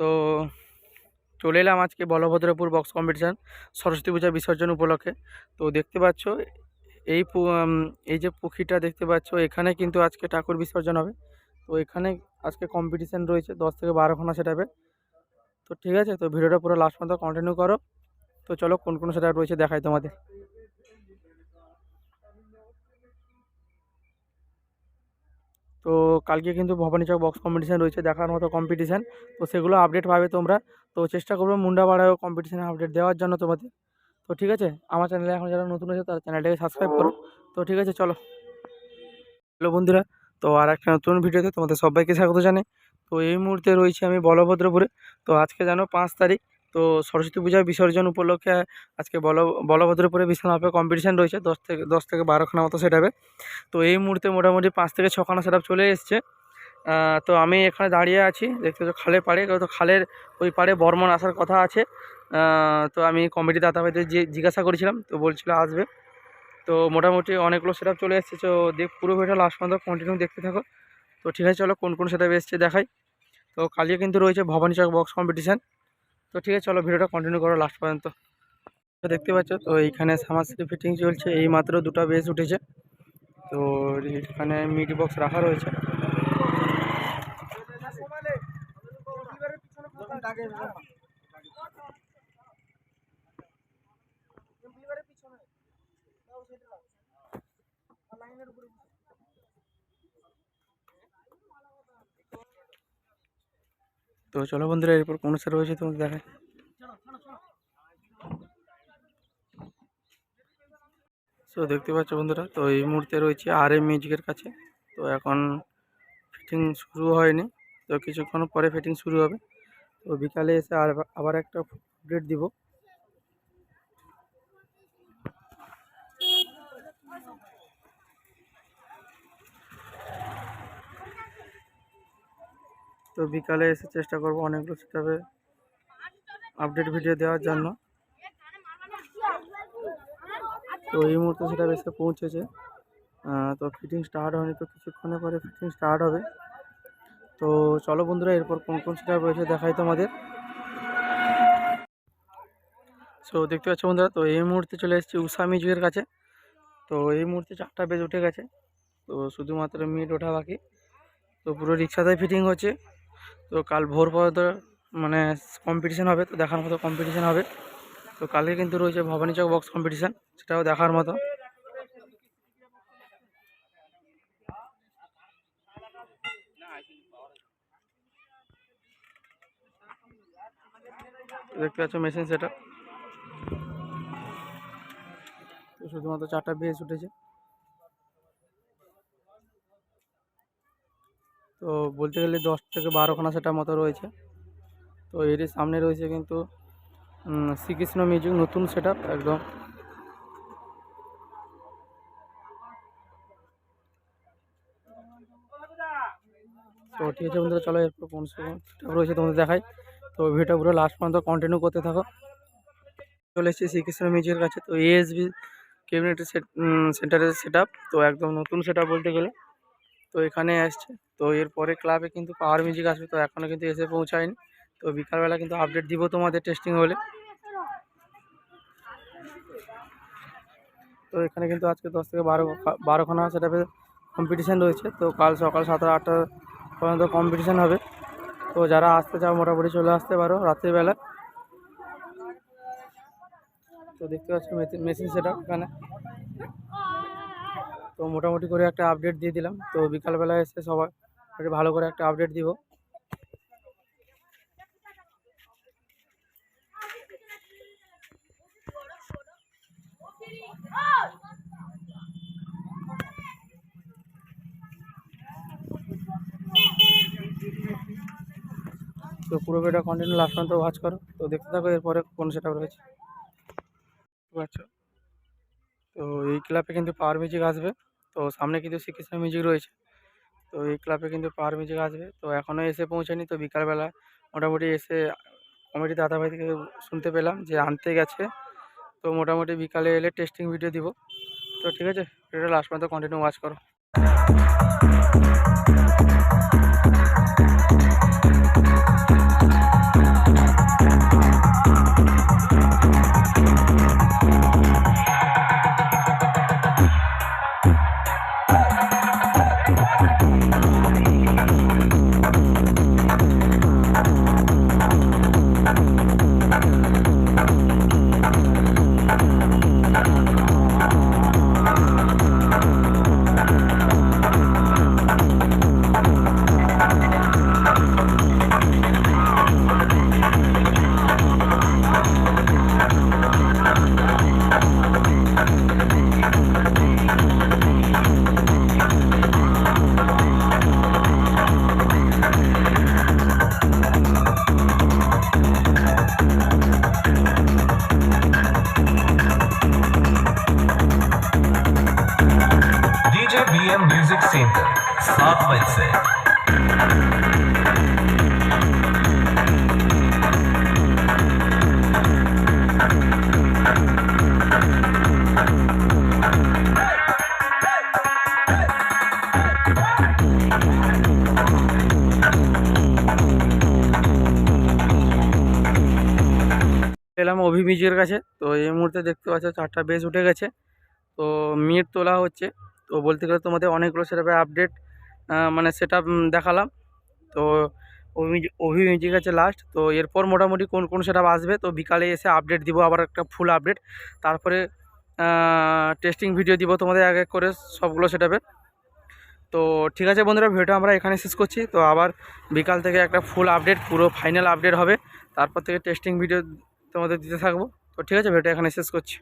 তো চলে এলাম আজকে বলভদ্রপুর বক্স কম্পিটিশান সরস্বতী পূজা বিসর্জন উপলক্ষে। তো দেখতে পাচ্ছ, এই এই যে পুখিটা দেখতে পাচ্ছ, এখানে কিন্তু আজকে ঠাকুর বিসর্জন হবে। তো এখানে আজকে কম্পিটিশান রয়েছে, দশ থেকে বারোখানা সেটাপে তো ঠিক আছে, তো ভিডিওটা পুরো লাস্ট পর্যন্ত কন্টিনিউ করো। তো চলো কোন কোন সেটা রয়েছে দেখাই তোমাদের। তো কালকে কিন্তু ভবানী চক বক্স কম্পিটিশান রয়েছে দেখার মতো কম্পিটিশান তো সেগুলো আপডেট পাবে তোমরা। তো চেষ্টা করব মুন্ডাপাড়ায় কম্পিটিশানে আপডেট দেওয়ার জন্য তোমাদের। তো ঠিক আছে, আমার চ্যানেলে এখন যারা নতুন আছে তারা চ্যানেলটাকে সাবস্ক্রাইব করো। তো ঠিক আছে, চলো। হ্যালো বন্ধুরা, তো আর একটা নতুন ভিডিওতে তোমাদের সবাইকে স্বাগত জানাই। তো এই মুহূর্তে রয়েছি আমি বলভদ্রপুরে। তো আজকে জানো পাঁচ তারিখ তো সরস্বতী পূজা বিসর্জন উপলক্ষে আজকে বল, বলভদ্রপুরে বিশাল মাপে কম্পিটিশান রয়েছে, দশ থেকে দশ থেকে বারোখানা মতো সেটাবে তো এই মুহূর্তে মোটামুটি পাঁচ থেকে ছখানা সেট চলে এসছে। তো আমি এখানে দাঁড়িয়ে আছি, দেখতে পাচ্ছ খালের পাড়ে, তো খালের ওই পাড়ে বর্মন আসার কথা আছে। তো আমি কমিটি দাদাভাইদের যে, জিজ্ঞাসা করেছিলাম, তো বলছিল আসবে। তো মোটামুটি অনেকগুলো সেট চলে এসছে, তো দেখ, পুরো ভিডিও লাস্ট পর্যন্ত কন্টিনিউ দেখতে থাকো। তো ঠিক আছে, চলো কোন কোন সেট এসছে দেখাই। তো কালিয়ে কিন্তু রয়েছে ভবানী চক বক্স কম্পিটিশান তো ঠিক আছে, চলো ভিডিওটা কন্টিনিউ করো লাস্ট পর্যন্ত। তো দেখতে পাচ্ছ, তো এইখানে সামাসিটি ফিটিং চলছে, এই মাত্র দুটো বেস উঠেছে। তো এখানে মিড বক্স রাখা রয়েছে। তো চলো বন্ধুরা, এরপর কোন স্যার রয়েছে তোমাকে দেখায় তো দেখতে পাচ্ছ বন্ধুরা, তো এই মুহূর্তে রয়েছে আর এম মিউজিকের কাছে। তো এখন ফিটিং শুরু হয়নি, তো কিছুক্ষণ পরে ফিটিং শুরু হবে। তো বিকালে এসে আর আবার একটা আপডেট দিব। তো বিকালে এসে চেষ্টা করব অনেকগুলো সেটাবে আপডেট ভিডিও দেওয়ার জন্য। তো এই মুহূর্তে সেটা এসে পৌঁছেছে। তো ফিটিং স্টার্ট হয়নি তো কিছুক্ষণের পরে ফিটিং স্টার্ট হবে। তো চলো বন্ধুরা, এরপর কোন কোন সেটা রয়েছে দেখাই তোমাদের। সো দেখতে পাচ্ছ বন্ধুরা, তো এই মুহূর্তে চলে এসেছি উষা মিউজিকের কাছে। তো এই মুহূর্তে চারটা বেজ উঠে গেছে। তো শুধুমাত্র মিড ওঠা বাকি। তো পুরো রিক্সাতে ফিটিং হচ্ছে। তো কাল ভোর পর্যন্ত মানে কম্পিটিশান হবে, তো দেখার মতো কম্পিটিশান হবে। তো কালকে কিন্তু রয়েছে ভবানী চক বক্স কম্পিটিশান সেটাও দেখার মতো। দেখতে পাচ্ছ মেশিন সেটা শুধুমাত্র চারটা বেস উঠেছে। তো বলতে গেলে দশ থেকে বারোখানা সেটার মতো রয়েছে। তো এরই সামনে রয়েছে কিন্তু শ্রীকৃষ্ণ মিউজিক নতুন সেট একদম। তো ঠিক আছে বন্ধুরা, চলো এরপর কোন সেটা রয়েছে তোমাদের দেখাই। তো ভিডিওটা পুরো লাস্ট পর্যন্ত কন্টিনিউ করতে থাকো। চলে এসেছি শ্রীকৃষ্ণ মিউজিকের কাছে। তো এএসবি ক্যাবিনেটের সেন্টারের সেট তো একদম নতুন সেট বলতে গেলে। তো এখানে আসছে। তো এরপরে ক্লাবে কিন্তু পাওয়ার মিউজিক আসবে, তো এখনও কিন্তু এসে পৌঁছায়নি। তো বিকালবেলা কিন্তু আপডেট দিব তোমাদের টেস্টিং হলে। তো এখানে কিন্তু আজকে দশ থেকে বারো বারোখানা সেটা কম্পিটিশান রয়েছে। তো কাল সকাল সাতটা আটটা পর্যন্ত কম্পিটিশান হবে। তো যারা আসতে চাও, মোটামুটি চলে আসতে পারো রাত্রিবেলা। তো দেখতে পাচ্ছ মেশিন সেটা এখানে। তো মোটামুটি করে একটা আপডেট দিয়ে দিলাম। তো বিকালবেলা এসে সবাই একটু ভালো করে একটা আপডেট দিব। তো পুরো ভিডিও কন্টিনিউ লাস্ট পর্যন্ত ওয়াচ করো। তো দেখতে থাকো, এরপরে কোন সেটা রয়েছে। পারছ তো এই ক্লাবে কিন্তু পাওয়ার মিউজিক আসবে। তো সামনে কিন্তু শ্রীকৃষ্ণ মিউজিক রয়েছে। তো এই ক্লাবে কিন্তু পাওয়ার মিউজিক আসবে। তো এখনও এসে পৌঁছায়নি তো বিকালবেলা। মোটামুটি এসে কমিটি দাদাভাই থেকে শুনতে পেলাম যে আনতে গেছে। তো মোটামুটি বিকালে এলে টেস্টিং ভিডিও দিব। তো ঠিক আছে ভিডিওটা লাস্ট পর্যন্ত কন্টিনিউ ওয়াচ করো। এলাম অভি কাছে। তো এই মুহূর্তে দেখতে পাচ্ছ চারটা বেশ উঠে গেছে। তো মিট তোলা হচ্ছে। তো বলতে গেলে তোমাদের অনেকগুলো সেটাপে আপডেট মানে সেটা দেখালাম। তো অভিমিউজিক আছে লাস্ট তো এরপর মোটামুটি কোন কোন সেটা আসবে? তো বিকালে এসে আপডেট দিব, আবার একটা ফুল আপডেট তারপরে টেস্টিং ভিডিও দিব তোমাদের এক এক করে সবগুলো সেটাপে তো ঠিক আছে বন্ধুরা, ভিডিওটা আমরা এখানে শেষ করছি। তো আবার বিকাল থেকে একটা ফুল আপডেট পুরো ফাইনাল আপডেট হবে। তারপর থেকে টেস্টিং ভিডিও তোমাদের দিতে থাকব। তো ঠিক আছে, ভিডিওটা এখানে শেষ করছি।